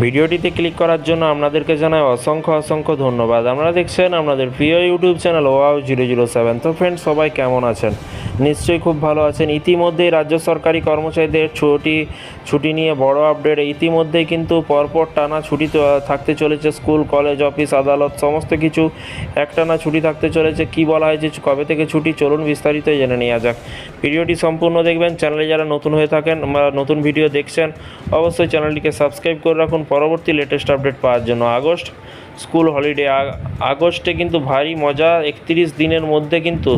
ভিডিওটিতে ক্লিক করার জন্য আপনাদেরকে জানাই অসংখ্য অসংখ্য ধন্যবাদ। আপনারা দেখছেন আপনাদের প্রিয় YouTube channel wow zero zero seven তো ফ্রেন্ডস সবাই কেমন আছেন? নিশ্চয়ই খুব ভালো আছেন। ইতিমধ্যেই রাজ্য সরকারি কর্মচারীদের ছুটি ছুটি নিয়ে বড় আপডেট। ইতিমধ্যেই কিন্তু পরপর টানা ছুটি থাকতে চলেছে স্কুল, কলেজ, অফিস, আদালত, সমস্ত কিছু একটানা ছুটি থাকতে চলেছে। কি বলা হয়েছে কবে থেকে ছুটি, চলুন বিস্তারিত জেনে নেওয়া যাক। ভিডিওটি সম্পূর্ণ দেখবেন, চ্যানেলে যারা নতুন হয়ে থাকেন নতুন ভিডিও দেখছেন, অবশ্যই চ্যানেলটিকে সাবস্ক্রাইব করে রাখুন। পরবর্তী লেটেস্ট আপডেট পাওয়ার জন্য। August school holiday. আগস্টে কিন্তু ভারী মজা, একত্রিশ দিনের মধ্যে কিন্তু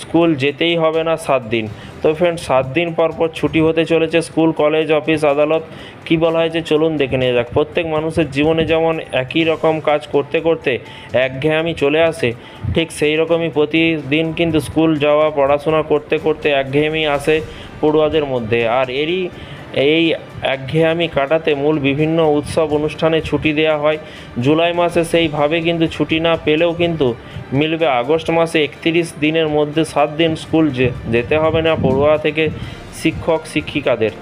স্কুল যেতেই হবে না সাত দিন। তো ফ্রেন্ড সাত দিন পর পর ছুটি হতে চলেছে স্কুল কলেজ অফিস আদালত। কি বলা হয়েছে চলুন দেখে নিয়ে যাক। প্রত্যেক মানুষের জীবনে যেমন একই রকম কাজ করতে করতে একঘেয়েমি চলে আসে, ঠিক সেই রকমই প্রতিদিন কিন্তু স্কুল যাওয়া, পড়াশোনা করতে করতে একঘেয়েমি আসে পড়ুয়াদের মধ্যে। আর এরই এই একঘেয়েমি কাটাতে মূল বিভিন্ন উৎসব অনুষ্ঠানে ছুটি দেওয়া হয়। জুলাই মাসে সেইভাবে কিন্তু ছুটি না পেলেও কিন্তু মিলবে আগস্ট মাসে একত্রিশ দিনের মধ্যে সাত দিন স্কুল যেতে হবে না পড়ুয়া থেকে শিক্ষক, শিক্ষিকাদের।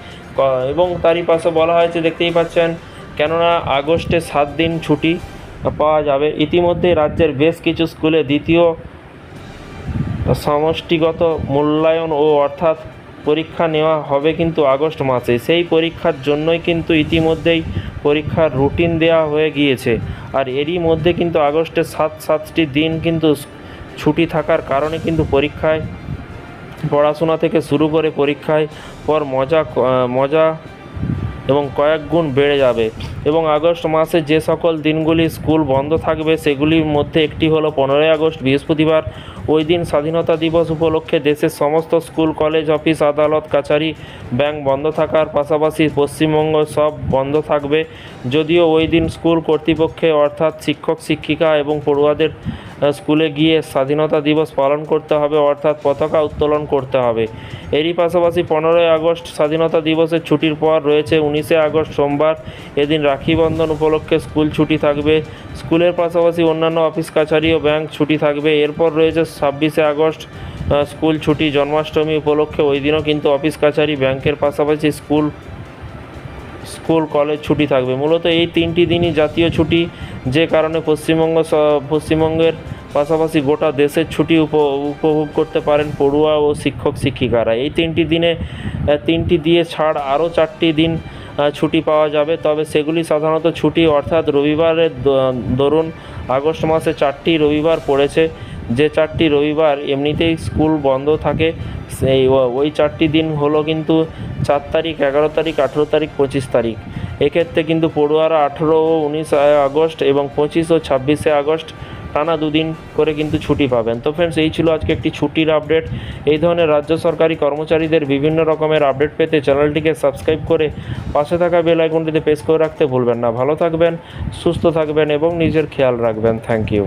এবং তারই পাশে বলা হয়েছে, দেখতেই পাচ্ছেন, কেননা আগস্টে সাত দিন ছুটি পাওয়া যাবে। ইতিমধ্যে রাজ্যের বেশ কিছু স্কুলে দ্বিতীয় সমষ্টিগত মূল্যায়ন ও অর্থাৎ পরীক্ষা নেওয়া হবে কিন্তু আগস্ট মাসে। সেই পরীক্ষার জন্যই কিন্তু ইতিমধ্যেই পরীক্ষার রুটিন দেওয়া হয়ে গিয়েছে। আর এরই মধ্যে কিন্তু আগস্টের সাত, সাতটি দিন কিন্তু ছুটি থাকার কারণে কিন্তু পরীক্ষায়, পড়াশোনা থেকে শুরু করে পরীক্ষায় পর মজা মজা এবং কয়েক গুণ বেড়ে যাবে। এবং আগস্ট মাসে যে সকল দিনগুলি স্কুল বন্ধ থাকবে, সেগুলির মধ্যে একটি হলো পনেরোই আগস্ট, বৃহস্পতিবার। ওই দিন স্বাধীনতা দিবস উপলক্ষে দেশের সমস্ত স্কুল, কলেজ, অফিস, আদালত, কাছারি ব্যাংক বন্ধ থাকার পাশাপাশি পশ্চিমবঙ্গ সব বন্ধ থাকবে। যদিও ওই দিন স্কুল কর্তৃপক্ষে, অর্থাৎ শিক্ষক, শিক্ষিকা এবং পড়ুয়াদের স্কুলে গিয়ে স্বাধীনতা দিবস পালন করতে হবে, অর্থাৎ পতাকা উত্তোলন করতে হবে। এরই পাশাপাশি পনেরোই আগস্ট স্বাধীনতা দিবসের ছুটির পর রয়েছে উনিশে আগস্ট সোমবার, এদিন রাখি বন্ধন উপলক্ষে স্কুল ছুটি থাকবে। স্কুলের পাশাপাশি অন্যান্য অফিস, কাছারি ও ব্যাংক ছুটি থাকবে। এরপর রয়েছে ছাব্বিশে আগস্ট স্কুল ছুটি, জন্মাষ্টমী উপলক্ষে। ওই দিনও কিন্তু অফিস, কাছারি, ব্যাংকের পাশাপাশি স্কুল স্কুল, কলেজ ছুটি থাকবে। মূলত এই তিনটি দিনই জাতীয় ছুটি, যে কারণে পশ্চিমবঙ্গ পশ্চিমবঙ্গের পাশাপাশি গোটা দেশের ছুটি উপ, উপভোগ করতে পারেন পড়ুয়া ও শিক্ষক, শিক্ষিকারা। এই তিনটি দিনে তিনটি দিয়ে ছাড় আরও চারটি দিন ছুটি পাওয়া যাবে। তবে সেগুলি সাধারণত ছুটি, অর্থাৎ রবিবারের দরুন আগস্ট মাসে চারটি রবিবার পড়েছে। যে চারটি রবিবার এমনিতেই স্কুল বন্ধ থাকে, সেই ওই চারটি দিন হলো কিন্তু চার তারিখ, এগারো তারিখ, আঠেরো তারিখ, পঁচিশ তারিখ। এক্ষেত্রে কিন্তু পড়ুয়ারা আঠেরো ও উনিশ আগস্ট এবং পঁচিশ ও ছাব্বিশে আগস্ট টানা দুদিন করে কিন্তু ছুটি পাবেন। তো ফ্রেন্ডস এই ছিল আজকে একটি ছুটির আপডেট এই ধরনের রাজ্য সরকারি কর্মচারীদের বিভিন্ন রকমের আপডেট পেতে চ্যানেলটিকে সাবস্ক্রাইব করে পাশে থাকা বেল আইকনটিতে প্রেস করে রাখতে ভুলবেন না। ভালো থাকবেন, সুস্থ থাকবেন এবং নিজের খেয়াল রাখবেন। Thank you